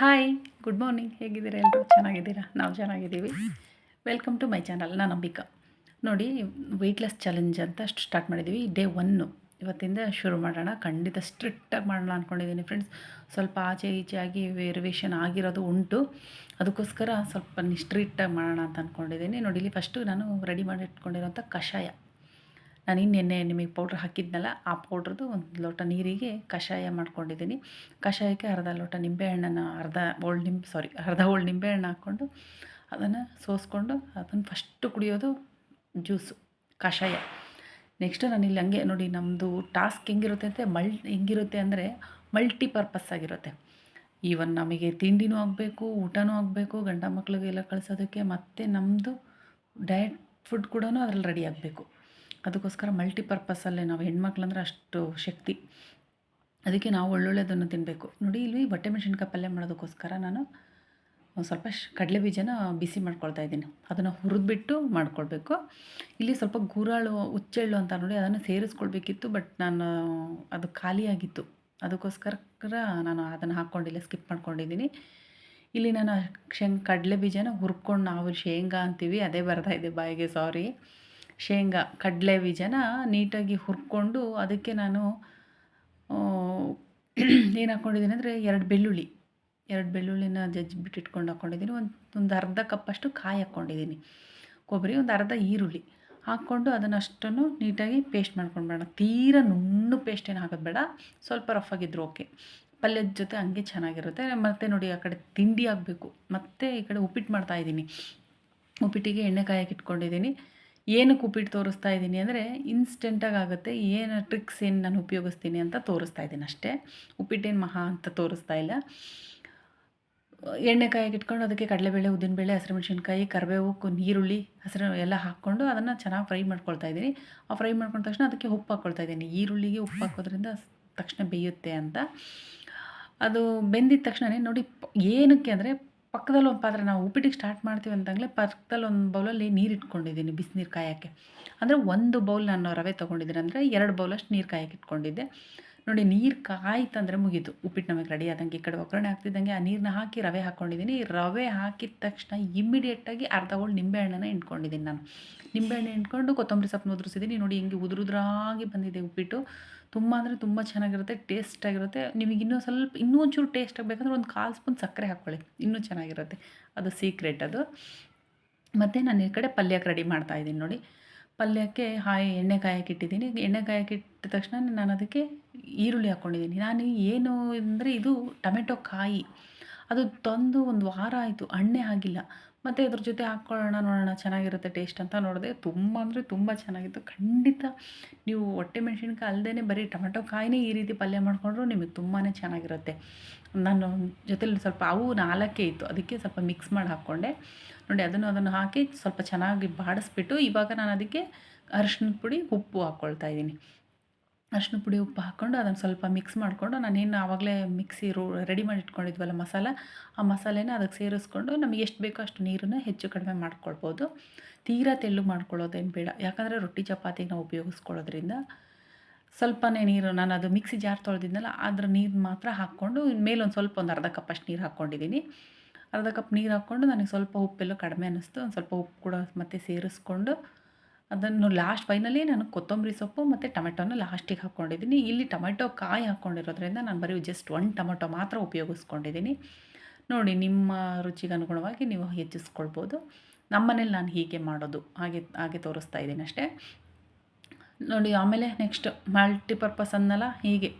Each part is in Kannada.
Hi, good morning. ಹೇಗಿದ್ದೀರಾ ಎಲ್ಲರೂ ಚೆನ್ನಾಗಿದ್ದೀರಾ? ನಾವು ಚೆನ್ನಾಗಿದ್ದೀವಿ. ವೆಲ್ಕಮ್ ಟು ಮೈ ಚಾನಲ್ ನಾನು ನಂಬಿಕಾ ನೋಡಿ ವೆಯ್ಟ್ಲೆಸ್ ಚಾಲೆಂಜ್ ಅಂತ ಸ್ಟಾರ್ಟ್ ಮಾಡಿದ್ದೀವಿ ಡೇ ಒನ್ನು ಇವತ್ತಿಂದ ಶುರು ಮಾಡೋಣ. ಖಂಡಿತ ಸ್ಟ್ರಿಕ್ಟಾಗಿ ಮಾಡೋಣ ಅಂದ್ಕೊಂಡಿದ್ದೀನಿ ಫ್ರೆಂಡ್ಸ್ ಸ್ವಲ್ಪ ಆಚೆ ಈಚೆ ಆಗಿ ವೇರಿಯೇಷನ್ ಆಗಿರೋದು ಉಂಟು. ಅದಕ್ಕೋಸ್ಕರ ಸ್ವಲ್ಪ ಸ್ಟ್ರಿಕ್ಟಾಗಿ ಮಾಡೋಣ ಅಂತ ಅಂದ್ಕೊಂಡಿದ್ದೀನಿ ನೋಡಿ, ಇಲ್ಲಿ ಫಸ್ಟು ನಾನು ರೆಡಿ ಮಾಡಿ ಇಟ್ಕೊಂಡಿರೋಂಥ ಕಷಾಯ. ನಾನು ನಿನ್ನೆ ನಿಮಗೆ ಪೌಡ್ರ್ ಹಾಕಿದ್ನಲ್ಲ, ಆ ಪೌಡ್ರದ್ದು ಒಂದು ಲೋಟ ನೀರಿಗೆ ಕಷಾಯ ಮಾಡ್ಕೊಂಡಿದ್ದೀನಿ ಕಷಾಯಕ್ಕೆ ಅರ್ಧ ಲೋಟ ನಿಂಬೆಹಣ್ಣನ್ನು, ಅರ್ಧ ಓಲ್ಡ್ ನಿಂಬೆ ಸಾರಿ ಅರ್ಧ ಓಲ್ಡ್ ನಿಂಬೆಹಣ್ಣು ಹಾಕ್ಕೊಂಡು ಅದನ್ನು ಸೋಸ್ಕೊಂಡು ಅದನ್ನು ಫಸ್ಟು ಕುಡಿಯೋದು ಜ್ಯೂಸು ಕಷಾಯ. ನೆಕ್ಸ್ಟ್ ಇಲ್ಲಿ ಹಂಗೆ ನೋಡಿ ನಮ್ಮದು ಟಾಸ್ಕ್ ಹೆಂಗಿರುತ್ತೆ ಅಂದರೆ ಮಲ್ ಹೆಂಗಿರುತ್ತೆ ಅಂದರೆ ಮಲ್ಟಿಪರ್ಪಸ್ ಆಗಿರುತ್ತೆ. ಈವನ್ ನಮಗೆ ತಿಂಡಿನೂ ಆಗಬೇಕು, ಊಟನೂ ಆಗಬೇಕು, ಗಂಡ ಮಕ್ಳಿಗೆಲ್ಲ ಕಳಿಸೋದಕ್ಕೆ ಮತ್ತು ನಮ್ಮದು ಡಯಟ್ ಫುಡ್ ಕೂಡ ಅದರಲ್ಲಿ ರೆಡಿ ಆಗಬೇಕು. ಅದಕ್ಕೋಸ್ಕರ ಮಲ್ಟಿಪರ್ಪಸಲ್ಲೇ ನಾವು ಹೆಣ್ಮಕ್ಳಂದ್ರೆ ಅಷ್ಟು ಶಕ್ತಿ. ಅದಕ್ಕೆ ನಾವು ಒಳ್ಳೊಳ್ಳೆದನ್ನು ತಿನ್ನಬೇಕು ನೋಡಿ ಇಲ್ಲಿ ಬಟ್ಟೆ ಮೆಣಸಿನ್ಕಾಯಿ ಪಲ್ಯ ಮಾಡೋದಕ್ಕೋಸ್ಕರ ನಾನು ಸ್ವಲ್ಪ ಶ್ ಕಡಲೆ ಬೀಜನ ಬಿಸಿ ಮಾಡ್ಕೊಳ್ತಾ ಇದ್ದೀನಿ. ಅದನ್ನು ಹುರಿದ್ಬಿಟ್ಟು ಮಾಡ್ಕೊಳ್ಬೇಕು. ಇಲ್ಲಿ ಸ್ವಲ್ಪ ಗುರಾಳು, ಹುಚ್ಚೆಳ್ಳು ಅಂತ ನೋಡಿ ಅದನ್ನು ಸೇರಿಸ್ಕೊಳ್ಬೇಕಿತ್ತು, ಬಟ್ ನಾನು ಅದು ಖಾಲಿಯಾಗಿತ್ತು. ಅದಕ್ಕೋಸ್ಕರ ನಾನು ಅದನ್ನು ಹಾಕ್ಕೊಂಡಿಲ್ಲ, ಸ್ಕಿಪ್ ಮಾಡ್ಕೊಂಡಿದ್ದೀನಿ. ಇಲ್ಲಿ ನಾನು ಶೇಂಗ್ ಕಡಲೆ ಬೀಜನ ಹುರ್ಕೊಂಡು ನಾವು ಶೇಂಗಾ ಅಂತೀವಿ, ಅದೇ ಬರ್ತಾ ಇದೆ ಬಾಯಿಗೆ, ಸಾರಿ. ಶೇಂಗಾ, ಕಡಲೆ ಬೀಜನ ನೀಟಾಗಿ ಹುರ್ಕೊಂಡು ಅದಕ್ಕೆ ನಾನು ಏನು ಹಾಕ್ಕೊಂಡಿದ್ದೀನಿ ಅಂದರೆ ಎರಡು ಬೆಳ್ಳುಳ್ಳಿ, ಎರಡು ಬೆಳ್ಳುಳ್ಳಿನ ಜಜ್ಜಿಬಿಟ್ಟು ಇಟ್ಕೊಂಡು ಹಾಕ್ಕೊಂಡಿದ್ದೀನಿ ಒಂದು ಒಂದು ಅರ್ಧ ಕಪ್ಪಷ್ಟು ಕಾಯಿ ಹಾಕ್ಕೊಂಡಿದ್ದೀನಿ ಕೊಬ್ಬರಿ, ಒಂದು ಅರ್ಧ ಈರುಳ್ಳಿ ಹಾಕ್ಕೊಂಡು ಅದನ್ನು ಅಷ್ಟನ್ನು ನೀಟಾಗಿ ಪೇಸ್ಟ್ ಮಾಡ್ಕೊಂಡು ತೀರ ನುಣ್ಣು ಪೇಸ್ಟ್ ಏನು ಹಾಕೋದು ಬೇಡ, ಸ್ವಲ್ಪ ರಫ್ ಆಗಿದ್ರು ಓಕೆ ಪಲ್ಯದ ಜೊತೆ ಹಂಗೆ ಚೆನ್ನಾಗಿರುತ್ತೆ. ಮತ್ತು ನೋಡಿ ಆ ಕಡೆ ತಿಂಡಿ ಆಗಬೇಕು. ಮತ್ತು ಈ ಕಡೆ ಉಪ್ಪಿಟ್ಟು ಮಾಡ್ತಾಯಿದ್ದೀನಿ ಉಪ್ಪಿಟ್ಟಿಗೆ ಎಣ್ಣೆ ಕಾಯಕ್ಕೆ ಇಟ್ಕೊಂಡಿದ್ದೀನಿ. ಏನಕ್ಕೆ ಉಪ್ಪಿಟ್ಟು ತೋರಿಸ್ತಾ ಇದ್ದೀನಿ ಅಂದರೆ ಇನ್ಸ್ಟೆಂಟಾಗಿ ಆಗುತ್ತೆ, ಏನು ಟ್ರಿಕ್ಸ್ ಏನು ನಾನು ಉಪಯೋಗಿಸ್ತೀನಿ ಅಂತ ತೋರಿಸ್ತಾ ಇದ್ದೀನಿ ಅಷ್ಟೇ. ಉಪ್ಪಿಟ್ಟೇನು ಮಹಾ ಅಂತ ತೋರಿಸ್ತಾ ಇಲ್ಲ. ಎಣ್ಣೆ ಕಾಯಿಗೆ ಇಟ್ಕೊಂಡು ಅದಕ್ಕೆ ಕಡಲೆಬೇಳೆ, ಉದ್ದಿನಬೇಳೆ ಹಸಿರು ಮೆಣಸಿನ್ಕಾಯಿ ಕರಿಬೇವು, ನೀರುಳ್ಳಿ, ಹಸಿರು ಎಲ್ಲ ಹಾಕ್ಕೊಂಡು ಅದನ್ನು ಚೆನ್ನಾಗಿ ಫ್ರೈ ಮಾಡ್ಕೊಳ್ತಾ ಇದ್ದೀನಿ. ಆ ಫ್ರೈ ಮಾಡ್ಕೊಂಡ ತಕ್ಷಣ ಅದಕ್ಕೆ ಉಪ್ಪು ಹಾಕ್ಕೊಳ್ತಾ ಇದ್ದೀನಿ. ಈರುಳ್ಳಿಗೆ ಉಪ್ಪು ಹಾಕೋದ್ರಿಂದ ತಕ್ಷಣ ಬೇಯುತ್ತೆ ಅಂತ. ಅದು ಬೆಂದಿದ ತಕ್ಷಣವೇ ನೋಡಿ ಏನಕ್ಕೆ ಅಂದರೆ ಪಕ್ಕದಲ್ಲಿ ಒಂದು ಪಾತ್ರೆ ನಾವು ಉಪ್ಪಿಟ್ಟಿಗೆ ಸ್ಟಾರ್ಟ್ ಮಾಡ್ತೀವಿ ಅಂತಂದರೆ ಪಕ್ಕದಲ್ಲಿ ಒಂದು ಬೌಲಲ್ಲಿ ನೀರು ಇಟ್ಕೊಂಡಿದ್ದೀನಿ, ಬಿಸಿನೀರು ಕಾಯೋಕ್ಕೆ. ಅಂದರೆ ಒಂದು ಬೌಲ್ ನಾನು ರವೆ ತೊಗೊಂಡಿದ್ದೀನಿ, ಅಂದರೆ ಎರಡು ಬೌಲಷ್ಟು ನೀರು ಕಾಯಕ್ಕೆ ಇಟ್ಕೊಂಡಿದ್ದೆ. ನೋಡಿ, ನೀರು ಕಾಯ್ತಂದರೆ ಮುಗೀತು. ಉಪ್ಪಿಟ್ಟು ನಮಗೆ ರೆಡಿ ಆದಂಗೆ ಈ ಕಡೆ ಒಗ್ಗರಣೆ ಹಾಕ್ತಿದ್ದಂಗೆ ಆ ನೀರನ್ನ ಹಾಕಿ ರವೆ ಹಾಕ್ಕೊಂಡಿದ್ದೀನಿ ರವೆ ಹಾಕಿದ ತಕ್ಷಣ ಇಮ್ಮಿಡಿಯೇಟಾಗಿ ಅರ್ಧ ಹೋಳು ನಿಂಬೆಹಣ್ಣನ್ನು ಇಟ್ಕೊಂಡಿದ್ದೀನಿ ನಾನು. ನಿಂಬೆಹಣ್ಣು ಇಟ್ಕೊಂಡು ಕೊತ್ತಂಬರಿ ಸೊಪ್ಪು ಉದುರಿಸಿದ್ದೀನಿ. ನೋಡಿ, ಹಿಂಗೆ ಉದುರುದ್ರಾಗಿ ಬಂದಿದೆ ಉಪ್ಪಿಟ್ಟು. ತುಂಬ ಅಂದರೆ ತುಂಬ ಚೆನ್ನಾಗಿರುತ್ತೆ ಟೇಸ್ಟಾಗಿರುತ್ತೆ ನಿಮಗೆ ಇನ್ನೂ ಸ್ವಲ್ಪ ಇನ್ನೂ ಒಂಚೂರು ಟೇಸ್ಟ್ ಆಗಬೇಕಂದ್ರೆ ಒಂದು ಕಾಲು ಸ್ಪೂನ್ ಸಕ್ಕರೆ ಹಾಕ್ಕೊಳ್ಳಿ. ಇನ್ನೂ ಚೆನ್ನಾಗಿರುತ್ತೆ. ಅದು ಸೀಕ್ರೆಟ್ ಅದು. ಮತ್ತು ನಾನು ಈ ಕಡೆ ಪಲ್ಯಕ್ಕೆ ರೆಡಿ ಮಾಡ್ತಾಯಿದ್ದೀನಿ ನೋಡಿ. ಪಲ್ಯಕ್ಕೆ ಹಾಯ್ ಎಣ್ಣೆ ಕಾಯಕ್ಕೆ ಇಟ್ಟಿದ್ದೀನಿ. ಎಣ್ಣೆ ಕಾಯಕ್ಕೆ ಇಟ್ಟ ತಕ್ಷಣ ನಾನು ಅದಕ್ಕೆ ಈರುಳ್ಳಿ ಹಾಕ್ಕೊಂಡಿದ್ದೀನಿ. ನಾನು ಏನು ಅಂದರೆ ಇದು ಟೊಮೆಟೊ ಕಾಯಿ. ಅದು ತಂದು ಒಂದು ವಾರ ಆಯಿತು, ಹಣ್ಣೇ ಆಗಿಲ್ಲ. ಮತ್ತು ಇದ್ರ ಜೊತೆ ಹಾಕ್ಕೊಳ್ಳೋಣ ನೋಡೋಣ, ಚೆನ್ನಾಗಿರುತ್ತೆ ಟೇಸ್ಟ್ ಅಂತ ನೋಡಿದೆ ತುಂಬ ಅಂದರೆ ತುಂಬ ಚೆನ್ನಾಗಿತ್ತು. ಖಂಡಿತ ನೀವು ಹೊಟ್ಟೆ ಮೆಣಸಿನ್ಕಾಯಿ ಅಲ್ಲದೇ ಬರೀ ಟೊಮೆಟೊ ಕಾಯಿನೇ ಈ ರೀತಿ ಪಲ್ಯ ಮಾಡಿಕೊಂಡ್ರು ನಿಮಗೆ ತುಂಬಾ ಚೆನ್ನಾಗಿರುತ್ತೆ. ನಾನು ಜೊತೆಲಿ ಸ್ವಲ್ಪ ಅವು ನಾಲ್ಕೇ ಇತ್ತು, ಅದಕ್ಕೆ ಸ್ವಲ್ಪ ಮಿಕ್ಸ್ ಮಾಡಿ ಹಾಕ್ಕೊಂಡೆ. ನೋಡಿ, ಅದನ್ನು ಅದನ್ನು ಹಾಕಿ ಸ್ವಲ್ಪ ಚೆನ್ನಾಗಿ ಬಾಡಿಸ್ಬಿಟ್ಟು ಇವಾಗ ನಾನು ಅದಕ್ಕೆ ಅರಿಶಿಣದ ಪುಡಿ, ಉಪ್ಪು ಹಾಕ್ಕೊಳ್ತಾ ಇದ್ದೀನಿ. ಅರಿಶಿನ ಪುಡಿ ಉಪ್ಪು ಹಾಕ್ಕೊಂಡು ಅದನ್ನು ಸ್ವಲ್ಪ ಮಿಕ್ಸ್ ಮಾಡಿಕೊಂಡು ನಾನೇನು ಆವಾಗಲೇ ಮಿಕ್ಸಿ ರೋ ರೆಡಿ ಮಾಡಿ ಇಟ್ಕೊಂಡಿದ್ವಲ್ಲ ಮಸಾಲ, ಆ ಮಸಾಲೆನ ಅದಕ್ಕೆ ಸೇರಿಸ್ಕೊಂಡು ನಮಗೆ ಎಷ್ಟು ಬೇಕೋ ಅಷ್ಟು ನೀರನ್ನು ಹೆಚ್ಚು ಕಡಿಮೆ ಮಾಡ್ಕೊಳ್ಬೋದು. ತೀರಾ ತೆಳ್ಳು ಮಾಡ್ಕೊಳ್ಳೋದೇನು ಬೇಡ. ಯಾಕಂದರೆ ರೊಟ್ಟಿ ಚಪಾತಿಗೆ ನಾವು ಉಪಯೋಗಿಸ್ಕೊಳ್ಳೋದ್ರಿಂದ ಸ್ವಲ್ಪನೇ ನೀರು, ನಾನು ಅದು ಮಿಕ್ಸಿ ಜಾರ್ ತೊಳೆದಿದ್ನಲ್ಲ ಅದ್ರ ನೀರು ಮಾತ್ರ ಹಾಕ್ಕೊಂಡು ಮೇಲೊಂದು ಸ್ವಲ್ಪ ಒಂದು ಅರ್ಧ ಕಪ್ ಅಷ್ಟು ನೀರು ಹಾಕ್ಕೊಂಡಿದ್ದೀನಿ ಅರ್ಧ ಕಪ್ ನೀರು ಹಾಕ್ಕೊಂಡು ನನಗೆ ಸ್ವಲ್ಪ ಉಪ್ಪೆಲ್ಲ ಕಡಿಮೆ ಅನ್ನಿಸ್ತು ಒಂದು ಸ್ವಲ್ಪ ಉಪ್ಪು ಕೂಡ ಮತ್ತೆ ಸೇರಿಸ್ಕೊಂಡು ಅದನ್ನು ಲಾಸ್ಟ್ ಫೈನಲಿ ನಾನು ಕೊತ್ತಂಬರಿ ಸೊಪ್ಪು ಮತ್ತು ಟೊಮೆಟೊನ ಲಾಸ್ಟಿಗೆ ಹಾಕ್ಕೊಂಡಿದ್ದೀನಿ. ಇಲ್ಲಿ ಟೊಮೆಟೊ ಕಾಯಿ ಹಾಕ್ಕೊಂಡಿರೋದ್ರಿಂದ ನಾನು ಬರೀ ಜಸ್ಟ್ ಒನ್ ಟೊಮೆಟೊ ಮಾತ್ರ ಉಪಯೋಗಿಸ್ಕೊಂಡಿದ್ದೀನಿ. ನೋಡಿ, ನಿಮ್ಮ ರುಚಿಗೆ ಅನುಗುಣವಾಗಿ ನೀವು ಹೆಚ್ಚಿಸ್ಕೊಳ್ಬೋದು. ನಮ್ಮ ಮನೇಲಿ ನಾನು ಹೀಗೆ ಮಾಡೋದು ಹಾಗೆ ಹಾಗೆ ತೋರಿಸ್ತಾ ಇದ್ದೀನಿ ಅಷ್ಟೇ. ನೋಡಿ, ಆಮೇಲೆ ನೆಕ್ಸ್ಟ್ ಮಲ್ಟಿಪರ್ಪಸ್ ಅನ್ನಲ್ಲ, ಹೀಗೆ.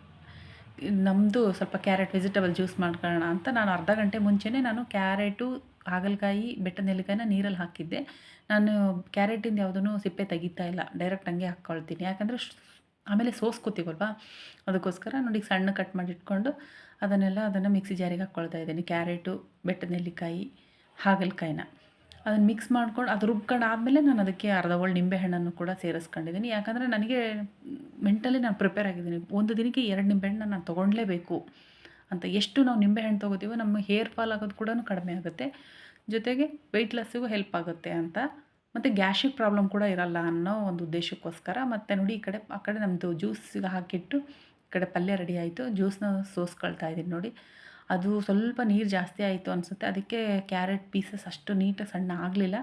ನಮ್ಮದು ಸ್ವಲ್ಪ ಕ್ಯಾರೆಟ್ ವೆಜಿಟೇಬಲ್ ಜ್ಯೂಸ್ ಮಾಡ್ಕೊಳ್ಳೋಣ ಅಂತ ನಾನು ಅರ್ಧ ಗಂಟೆ ಮುಂಚೆನೇ ನಾನು ಕ್ಯಾರೆಟು ಹಾಗಲಕಾಯಿ ಬೆಟ್ಟದ ನೆಲ್ಲಿಕಾಯಿನ ನೀರಲ್ಲಿ ಹಾಕಿದ್ದೆ. ನಾನು ಕ್ಯಾರೆಟಿಂದ ಯಾವುದೂ ಸಿಪ್ಪೆ ತೆಗಿತಾ ಇಲ್ಲ. ಡೈರೆಕ್ಟ್ ಹಂಗೆ ಹಾಕ್ಕೊಳ್ತೀನಿ. ಯಾಕಂದರೆ ಆಮೇಲೆ ಸೋಸ್ಕೊತೀವಲ್ವಾ? ಅದಕ್ಕೋಸ್ಕರ ನೋಡಿ ಸಣ್ಣ ಕಟ್ ಮಾಡಿ ಇಟ್ಕೊಂಡು ಅದನ್ನೆಲ್ಲ ಅದನ್ನು ಮಿಕ್ಸಿ ಜಾರಿಗೆ ಹಾಕ್ಕೊಳ್ತಾ ಇದ್ದೀನಿ. ಕ್ಯಾರೆಟು ಬೆಟ್ಟದ ನೆಲ್ಲಿಕಾಯಿ, ಹಾಗಲಕಾಯಿನ. ಅದನ್ನು ಮಿಕ್ಸ್ ಮಾಡ್ಕೊಂಡು ಅದು ರುಬ್ಕೊಂಡು ಆದಮೇಲೆ ನಾನು ಅದಕ್ಕೆ ಅರ್ಧ ಒಳ್ಳೆ ನಿಂಬೆಹಣ್ಣನ್ನು ಕೂಡ ಸೇರಿಸ್ಕೊಂಡಿದ್ದೀನಿ. ಯಾಕಂದರೆ ನನಗೆ ಮೆಂಟಲಿ ನಾನು ಪ್ರಿಪೇರ್ ಆಗಿದ್ದೀನಿ. ಒಂದು ದಿನಕ್ಕೆ ಎರಡು ನಿಂಬೆಹಣ್ಣು ನಾನು ತೊಗೊಳ್ಲೇಬೇಕು ಅಂತ ಎಷ್ಟು ನಾವು ನಿಂಬೆಹಣ್ಣು ತೊಗೋತೀವೋ ನಮ್ಮ ಹೇರ್ ಫಾಲ್ ಆಗೋದು ಕೂಡ ಕಡಿಮೆ ಆಗುತ್ತೆ. ಜೊತೆಗೆ ವೆಯ್ಟ್ ಲಾಸಿಗೂ ಹೆಲ್ಪ್ ಆಗುತ್ತೆ ಅಂತ. ಮತ್ತು ಗ್ಯಾಸ್ಟ್ರಿಕ್ ಪ್ರಾಬ್ಲಮ್ ಕೂಡ ಇರಲ್ಲ ಅನ್ನೋ ಒಂದು ಉದ್ದೇಶಕ್ಕೋಸ್ಕರ ಮತ್ತು ನೋಡಿ ಈ ಕಡೆ, ಆ ಕಡೆ ನಮ್ಮದು ಜ್ಯೂಸಿಗೆ ಹಾಕಿಟ್ಟು ಈ ಕಡೆ ಪಲ್ಯ ರೆಡಿ ಆಯಿತು. ಜ್ಯೂಸ್ನ ಸೋಸ್ಕೊಳ್ತಾ ಇದ್ದೀನಿ ನೋಡಿ. ಅದು ಸ್ವಲ್ಪ ನೀರು ಜಾಸ್ತಿ ಆಯಿತು ಅನಿಸುತ್ತೆ. ಅದಕ್ಕೆ ಕ್ಯಾರೆಟ್ ಪೀಸಸ್ ಅಷ್ಟು ನೀಟಾಗಿ ಸಣ್ಣ ಆಗಲಿಲ್ಲ.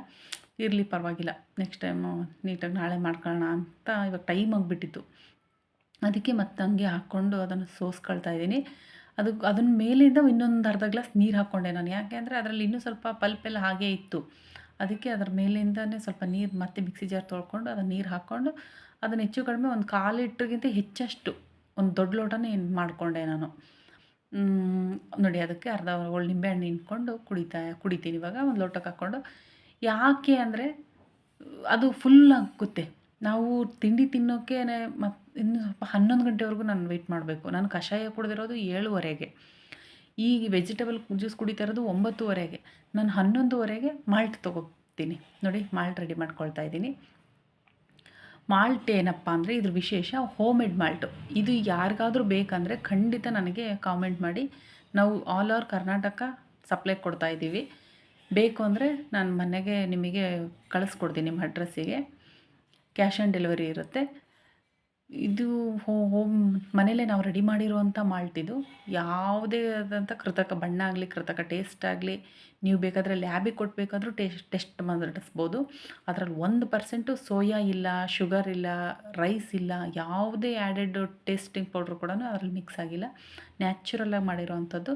ಇರಲಿ ಪರವಾಗಿಲ್ಲ. ನೆಕ್ಸ್ಟ್ ಟೈಮು ನೀಟಾಗಿ ನಾಳೆ ಮಾಡ್ಕೊಳ್ಳೋಣ ಅಂತ ಇವಾಗ ಟೈಮ್ ಆಗಿಬಿಟ್ಟಿತ್ತು. ಅದಕ್ಕೆ ಮತ್ತೆ ಹಂಗೆ ಹಾಕ್ಕೊಂಡು ಅದನ್ನು ಸೋಸ್ಕೊಳ್ತಾ ಇದ್ದೀನಿ. ಅದು ಅದನ್ನ ಮೇಲಿಂದ ಇನ್ನೊಂದು ಅರ್ಧ ಗ್ಲಾಸ್ ನೀರು ಹಾಕ್ಕೊಂಡೆ ನಾನು. ಯಾಕೆ ಅಂದರೆ ಅದರಲ್ಲಿ ಇನ್ನೂ ಸ್ವಲ್ಪ ಪಲ್ಪೆಲ್ಲ ಹಾಗೇ ಇತ್ತು. ಅದಕ್ಕೆ ಅದ್ರ ಮೇಲಿಂದನೇ ಸ್ವಲ್ಪ ನೀರು ಮತ್ತೆ ಮಿಕ್ಸಿ ಜಾರ್ ತೊಳ್ಕೊಂಡು ಅದನ್ನು ನೀರು ಹಾಕ್ಕೊಂಡು ಅದನ್ನು ಹೆಚ್ಚು ಕಡಿಮೆ ಒಂದು ಕಾಲು ಲೀಟ್ರಿಗಿಂತ ಹೆಚ್ಚಷ್ಟು, ಒಂದು ದೊಡ್ಡ ಲೋಟನೇ ಮಾಡಿಕೊಂಡೆ ನಾನು. ನೋಡಿ ಅದಕ್ಕೆ ಅರ್ಧ ಒಳ್ಳೆ ನಿಂಬೆಹಣ್ಣು ಹಿಂಡ್ಕೊಂಡು ಕುಡಿತಾ, ಕುಡಿತೀನಿ ಇವಾಗ. ಒಂದು ಲೋಟಕ್ಕೆ ಹಾಕ್ಕೊಂಡು. ಯಾಕೆ ಅಂದರೆ ಅದು ಫುಲ್ ಆಗುತ್ತೆ. ನಾವು ತಿಂಡಿ ತಿನ್ನೋಕ್ಕೆ ಮತ್ತು ಇನ್ನು ಸ್ವಲ್ಪ ಹನ್ನೊಂದು ಗಂಟೆವರೆಗೂ ನಾನು ವೆಯ್ಟ್ ಮಾಡಬೇಕು. ನಾನು ಕಷಾಯ ಕುಡಿದಿರೋದು ಏಳುವರೆಗೆ. ಈ ವೆಜಿಟೇಬಲ್ ಜ್ಯೂಸ್ ಕುಡಿತಾ ಇರೋದು ಒಂಬತ್ತುವರೆಗೆ. ನಾನು ಹನ್ನೊಂದುವರೆಗೆ ಮಾಲ್ಟ್ ತೊಗೋತೀನಿ. ನೋಡಿ ಮಾಲ್ಟ್ ರೆಡಿ ಮಾಡ್ಕೊಳ್ತಾ ಇದ್ದೀನಿ. ಮಾಲ್ಟ್ ಏನಪ್ಪ ಅಂದರೆ ಇದ್ರ ವಿಶೇಷ ಹೋಮ್ ಮೇಡ್ ಮಾಲ್ಟು ಇದು ಯಾರಿಗಾದರೂ ಬೇಕಂದರೆ ಖಂಡಿತ ನನಗೆ ಕಾಮೆಂಟ್ ಮಾಡಿ. ನಾವು ಆಲ್ ಓವರ್ ಕರ್ನಾಟಕ ಸಪ್ಲೈ ಕೊಡ್ತಾ ಇದ್ದೀವಿ. ಬೇಕು ಅಂದರೆ ನಾನು ಮನೆಗೆ ನಿಮಗೆ ಕಳಿಸ್ಕೊಡ್ತೀನಿ ನಿಮ್ಮ ಅಡ್ರೆಸ್ಸಿಗೆ ಕ್ಯಾಶ್ ಆನ್ ಡೆಲಿವರಿ ಇರುತ್ತೆ. ಇದು ಹೋಮ್ ಮನೇಲೇ ನಾವು ರೆಡಿ ಮಾಡಿರುವಂಥ ಮಾಲ್ಟ್ ಇದು. ಯಾವುದೇ ಆದಂಥ ಕೃತಕ ಬಣ್ಣ ಆಗಲಿ, ಕೃತಕ ಟೇಸ್ಟ್ ಆಗಲಿ, ನೀವು ಬೇಕಾದರೆ ಲ್ಯಾಬಿಗೆ ಕೊಟ್ಟಬೇಕಾದ್ರೂ ಟೇಸ್ಟ್ ಟೆಸ್ಟ್ ಮಾಡಿಸ್ಬೋದು. ಅದರಲ್ಲಿ ಒಂದು ಪರ್ಸೆಂಟು ಸೋಯಾ ಇಲ್ಲ, ಶುಗರ್ ಇಲ್ಲ, ರೈಸ್ ಇಲ್ಲ, ಯಾವುದೇ ಆ್ಯಡೆಡ್ ಟೇಸ್ಟಿಂಗ್ ಪೌಡ್ರ್ ಕೂಡ ಅದರಲ್ಲಿ ಮಿಕ್ಸ್ ಆಗಿಲ್ಲ. ನ್ಯಾಚುರಲಾಗಿ ಮಾಡಿರೋವಂಥದ್ದು.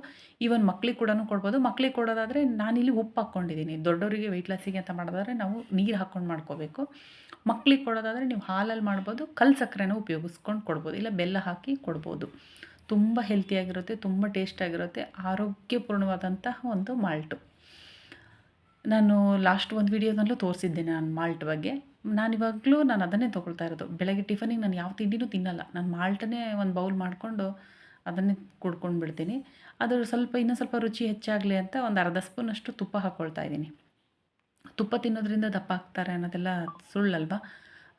ಈವನ್ ಮಕ್ಳಿಗೆ ಕೂಡ ಕೊಡ್ಬೋದು. ಮಕ್ಳಿಗೆ ಕೊಡೋದಾದರೆ ನಾನಿಲ್ಲಿ ಉಪ್ಪು ಹಾಕ್ಕೊಂಡಿದ್ದೀನಿ. ದೊಡ್ಡವರಿಗೆ ವೆಯ್ಟ್ ಲಾಸಿಗೆ ಅಂತ ಮಾಡೋದಾದರೆ ನಾವು ನೀರು ಹಾಕ್ಕೊಂಡು ಮಾಡ್ಕೋಬೇಕು. ಮಕ್ಳಿಗೆ ಕೊಡೋದಾದರೆ ನೀವು ಹಾಲಲ್ಲಿ ಮಾಡ್ಬೋದು, ಕಲ್ಲು ಸಕ್ಕರೆನ ಉಪಯೋಗಿಸ್ಕೊಂಡು ಕೊಡ್ಬೋದು, ಇಲ್ಲ ಬೆಲ್ಲ ಹಾಕಿ ಕೊಡ್ಬೋದು. ತುಂಬ ಹೆಲ್ತಿಯಾಗಿರುತ್ತೆ ತುಂಬ ಟೇಸ್ಟಾಗಿರುತ್ತೆ ಆರೋಗ್ಯಪೂರ್ಣವಾದಂತಹ ಒಂದು ಮಾಲ್ಟು. ನಾನು ಲಾಸ್ಟ್ ಒಂದು ವಿಡಿಯೋದಲ್ಲೂ ತೋರಿಸಿದ್ದೆ ನಾನು ಮಾಲ್ಟ್ ಬಗ್ಗೆ. ನಾನು ಇವಾಗಲೂ ನಾನು ಅದನ್ನೇ ತೊಗೊಳ್ತಾ ಇರೋದು. ಬೆಳಗ್ಗೆ ಟಿಫನಿಗೆ ನಾನು ಯಾವ ತಿಂಡಿನೂ ತಿನ್ನಲ್ಲ. ನಾನು ಮಾಲ್ಟನ್ನೇ ಒಂದು ಬೌಲ್ ಮಾಡಿಕೊಂಡು ಅದನ್ನೇ ಕುಡ್ಕೊಂಡು ಬಿಡ್ತೀನಿ ಅದು ಸ್ವಲ್ಪ ಇನ್ನೂ ಸ್ವಲ್ಪ ರುಚಿ ಹೆಚ್ಚಾಗಲಿ ಅಂತ ಒಂದು ಅರ್ಧ ಸ್ಪೂನಷ್ಟು ತುಪ್ಪ ಹಾಕ್ಕೊಳ್ತಾ ಇದ್ದೀನಿ. ತುಪ್ಪ ತಿನ್ನೋದ್ರಿಂದ ದಪ್ಪ ಆಗ್ತಾರೆ ಅನ್ನೋದೆಲ್ಲ ಸುಳ್ಳಲ್ವಾ?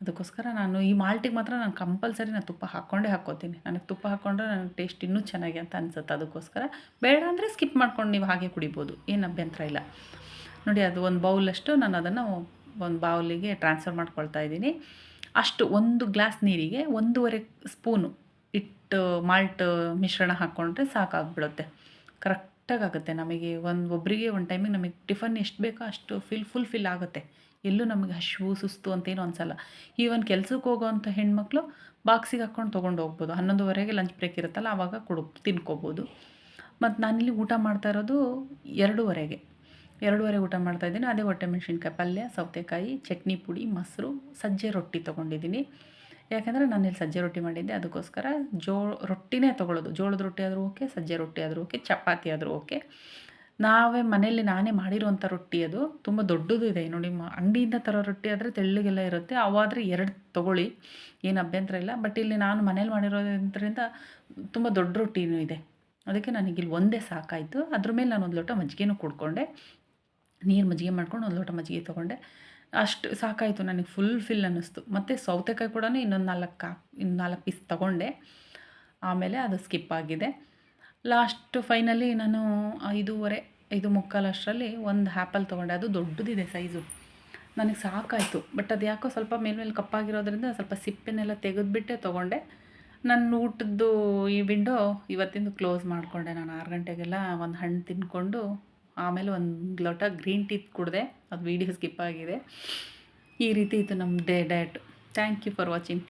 ಅದಕ್ಕೋಸ್ಕರ ನಾನು ಈ ಮಾಲ್ಟಿಗೆ ಮಾತ್ರ ನಾನು ಕಂಪಲ್ಸರಿ ನಾನು ತುಪ್ಪ ಹಾಕ್ಕೊಂಡೇ ಹಾಕ್ಕೋತೀನಿ. ನನಗೆ ತುಪ್ಪ ಹಾಕ್ಕೊಂಡ್ರೆ ನನಗೆ ಟೇಸ್ಟ್ ಇನ್ನೂ ಚೆನ್ನಾಗಿ ಅಂತ ಅನ್ಸುತ್ತೆ. ಅದಕ್ಕೋಸ್ಕರ ಬೇಡ ಅಂದರೆ ಸ್ಕಿಪ್ ಮಾಡ್ಕೊಂಡು ನೀವು ಹಾಗೆ ಕುಡಿಬೋದು. ಏನು ಅಭ್ಯಂತರ ಇಲ್ಲ. ನೋಡಿ, ಅದು ಒಂದು ಬೌಲಷ್ಟು ನಾನು ಅದನ್ನು ಒಂದು ಬೌಲಿಗೆ ಟ್ರಾನ್ಸ್ಫರ್ ಮಾಡ್ಕೊಳ್ತಾ ಇದ್ದೀನಿ. ಅಷ್ಟು ಒಂದು ಗ್ಲಾಸ್ ನೀರಿಗೆ ಒಂದೂವರೆ ಸ್ಪೂನು ಇಟ್ಟು ಮಾಲ್ಟ್ ಮಿಶ್ರಣ ಹಾಕ್ಕೊಂಡ್ರೆ ಸಾಕಾಗ್ಬಿಡುತ್ತೆ. ಕರೆಕ್ಟ್ ಆಗುತ್ತೆ ನಮಗೆ. ಒಂದು ಒಬ್ಬರಿಗೆ ಒಂದು ಟೈಮಿಗೆ ನಮಗೆ ಟಿಫನ್ ಎಷ್ಟು ಬೇಕೋ ಅಷ್ಟು ಫಿಲ್ ಫುಲ್ ಫಿಲ್ ಆಗುತ್ತೆ. ಎಲ್ಲೂ ನಮಗೆ ಹಶು ಸುಸ್ತು ಅಂತೇನು ಅನಿಸಲ್ಲ. ಈವನ್ ಕೆಲ್ಸಕ್ಕೆ ಹೋಗೋವಂಥ ಹೆಣ್ಮಕ್ಳು ಬಾಕ್ಸಿಗೆ ಹಾಕ್ಕೊಂಡು ತೊಗೊಂಡು ಹೋಗ್ಬೋದು. ಹನ್ನೊಂದುವರೆಗೆ ಲಂಚ್ ಬ್ರೇಕ್ ಇರುತ್ತಲ್ಲ ಆವಾಗ ಕೊಡು, ತಿನ್ಕೋಬೋದು. ಮತ್ತು ನಾನಿಲ್ಲಿ ಊಟ ಮಾಡ್ತಾ ಇರೋದು ಎರಡೂವರೆಗೆ. ಎರಡೂವರೆ ಊಟ ಮಾಡ್ತಾಯಿದ್ದೀನಿ ಅದೇ ಹೊಟ್ಟೆ ಮೆಣಸಿನ್ಕಾಯಿ ಪಲ್ಯ, ಸೌತೆಕಾಯಿ, ಚಟ್ನಿ ಪುಡಿ, ಮೊಸರು, ಸಜ್ಜೆ ರೊಟ್ಟಿ ತೊಗೊಂಡಿದ್ದೀನಿ. ಯಾಕೆಂದರೆ ನಾನು ಇಲ್ಲಿ ಸಜ್ಜೆ ರೊಟ್ಟಿ ಮಾಡಿದ್ದೆ, ಅದಕ್ಕೋಸ್ಕರ ಜೋ, ರೊಟ್ಟಿನೇ ತೊಗೊಳ್ಳೋದು ಜೋಳದ ರೊಟ್ಟಿ ಆದರೂ ಓಕೆ, ಸಜ್ಜೆ ರೊಟ್ಟಿ ಆದರೂ ಓಕೆ, ಚಪಾತಿ ಆದರೂ ಓಕೆ. ನಾವೇ ಮನೆಯಲ್ಲಿ ನಾನೇ ಮಾಡಿರುವಂಥ ರೊಟ್ಟಿ ಅದು. ತುಂಬ ದೊಡ್ಡದು ಇದೆ. ನೋಡಿ ಅಂಗಡಿಯಿಂದ ತರೋ ರೊಟ್ಟಿ ಆದರೆ ತೆಳ್ಳಗೆಲ್ಲ ಇರುತ್ತೆ. ಅವಾದರೆ ಎರಡು ತೊಗೊಳ್ಳಿ. ಏನು ಅಭ್ಯಂತರ ಇಲ್ಲ. ಬಟ್ ಇಲ್ಲಿ ನಾನು ಮನೇಲಿ ಮಾಡಿರೋದ್ರಿಂದ ತುಂಬ ದೊಡ್ಡ ರೊಟ್ಟಿನೂ ಇದೆ. ಅದಕ್ಕೆ ನನಗಿಲ್ಲಿ ಒಂದೇ ಸಾಕಾಯಿತು. ಅದ್ರ ಮೇಲೆ ನಾನು ಒಂದು ಲೋಟ ಮಜ್ಜಿಗೆನೂ ಕುಡ್ಕೊಂಡೆ. ನೀರು ಮಜ್ಜಿಗೆ ಮಾಡ್ಕೊಂಡು ಒಂದು ಲೋಟ ಮಜ್ಜಿಗೆ ತೊಗೊಂಡೆ. ಅಷ್ಟು ಸಾಕಾಯಿತು ನನಗೆ ಫುಲ್ ಫಿಲ್ ಅನ್ನಿಸ್ತು. ಮತ್ತು ಸೌತೆಕಾಯಿ ಕೂಡ ಇನ್ನೊಂದು ನಾಲ್ಕು ಹಾಕಿ ಇನ್ನು ನಾಲ್ಕು ಪೀಸ್ ತೊಗೊಂಡೆ. ಆಮೇಲೆ ಅದು ಸ್ಕಿಪ್ ಆಗಿದೆ. ಲಾಸ್ಟ್ ಫೈನಲಿ ನಾನು ಐದೂವರೆ, ಐದು ಮುಕ್ಕಾಲು ಅಷ್ಟರಲ್ಲಿ ಒಂದು ಆ್ಯಪಲ್ ತೊಗೊಂಡೆ. ಅದು ದೊಡ್ಡದಿದೆ ಸೈಜು ನನಗೆ ಸಾಕಾಯಿತು. ಬಟ್ ಅದು ಯಾಕೋ ಸ್ವಲ್ಪ ಮೇಲ್ಮೇಲೆ ಕಪ್ಪಾಗಿರೋದ್ರಿಂದ ಸ್ವಲ್ಪ ಸಿಪ್ಪೆನೆಲ್ಲ ತೆಗೆದುಬಿಟ್ಟೆ ತೊಗೊಂಡೆ. ನನ್ನ ಊಟದ್ದು ಈ ವಿಂಡೋ ಇವತ್ತಿಂದು ಕ್ಲೋಸ್ ಮಾಡಿಕೊಂಡೆ. ನಾನು ಆರು ಗಂಟೆಗೆಲ್ಲ ಒಂದು ಹಣ್ಣು ತಿಂದ್ಕೊಂಡು ಆಮೇಲೆ ಒಂದು ಲೋಟ ಗ್ರೀನ್ ಟೀ ಕುಡಿದೆ, ಅದು ವೀಡಿಯೋ ಸ್ಕಿಪ್ ಆಗಿದೆ. ಈ ರೀತಿ ಇತ್ತು ನಮ್ಮ day diet thank you for watching